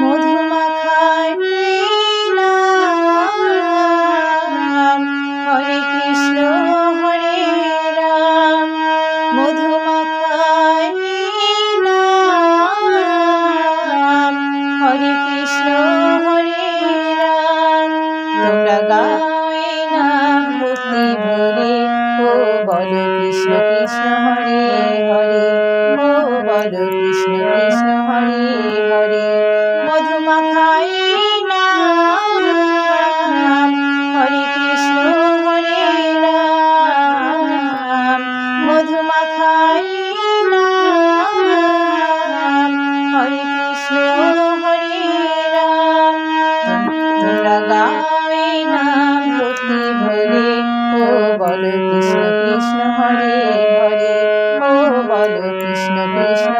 মধুমাখায় হরে কৃষ্ণ, হরে রাম। মধুমাখায় হরে কৃষ্ণ, হরে রাম। তোমরা গায়ে ও বলো কৃষ্ণ কৃষ্ণ কৃষ্ণ হরে হরে ও বলো কৃষ্ণ কৃষ্ণ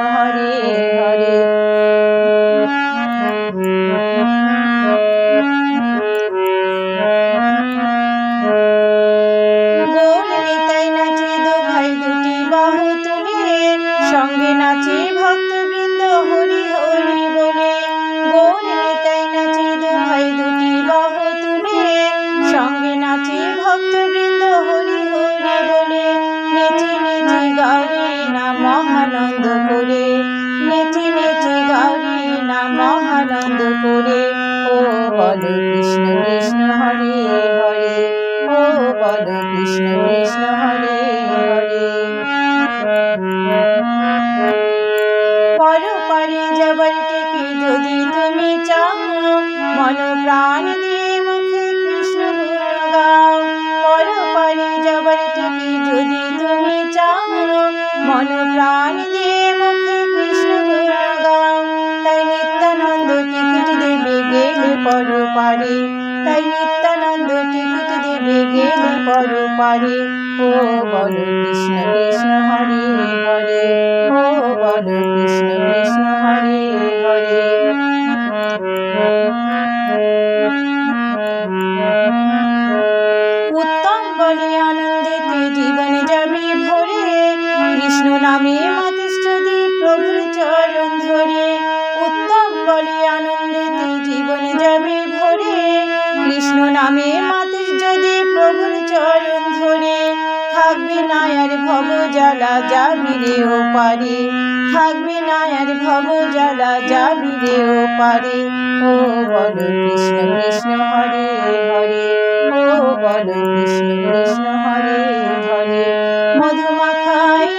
কৃষ্ণ হরে হরে পর পারে যাবার টেকে যদি তুমি চাও মন প্রাণ দিয়ে মুখে কৃষ্ণ গাও পর পারে যাবার টেকে যদি তুমি চাও মন প্রাণ দিয়ে মুখে কৃষ্ণ গাও তাই নিত্যানন্দ টিকিট দেবে গেলে পর পারে তাই নিত্যানন্দ টিকিট দেবে পর পারে ও বলো, কৃষ্ণ কৃষ্ণ হরে হরে ও বলো, কৃষ্ণ কৃষ্ণ হরে হরে উত্তম বলে, আনন্দেতে জীবনে যাবে ভরে। কৃষ্ণ নামে মাতিষ্ঠ দি থাকবে না আর ভব জ্বালা, যাবি রে ও পারে। থাকবে না আর ভব জ্বালা, যাবি রে ও পারে। ও বলো কৃষ্ণ কৃষ্ণ হরে হরে। ও বলো কৃষ্ণ কৃষ্ণ হরে হরে। মধুমাখাই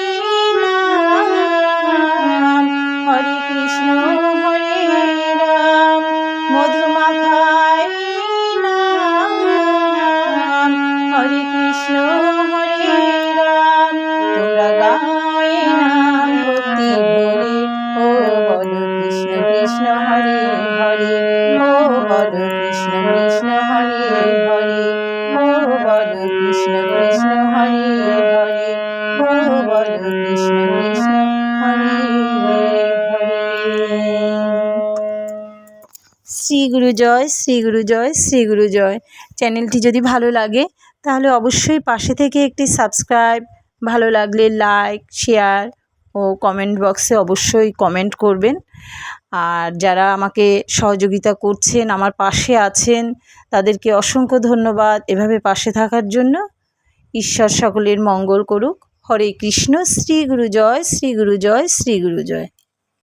হরে কৃষ্ণ মধুমাখাই হরে কৃষ্ণ শ্রী গুরু জয় শ্রী গুরু জয় শ্রী গুরু জয়। চ্যানেলটি যদি ভালো লাগে তাহলে অবশ্যই পাশে থেকে একটি সাবস্ক্রাইব ভালো লাগলে লাইক শেয়ার ও কমেন্ট বক্সে অবশ্যই কমেন্ট করবেন। আর যারা আমাকে সহযোগিতা করছেন, আমার পাশে আছেন, তাদেরকে অসংখ্য ধন্যবাদ এভাবে পাশে থাকার জন্য। ঈশ্বর সকলের মঙ্গল করুক। হরে কৃষ্ণ, শ্রী গুরু জয়, শ্রী গুরু জয়, শ্রী গুরু জয়।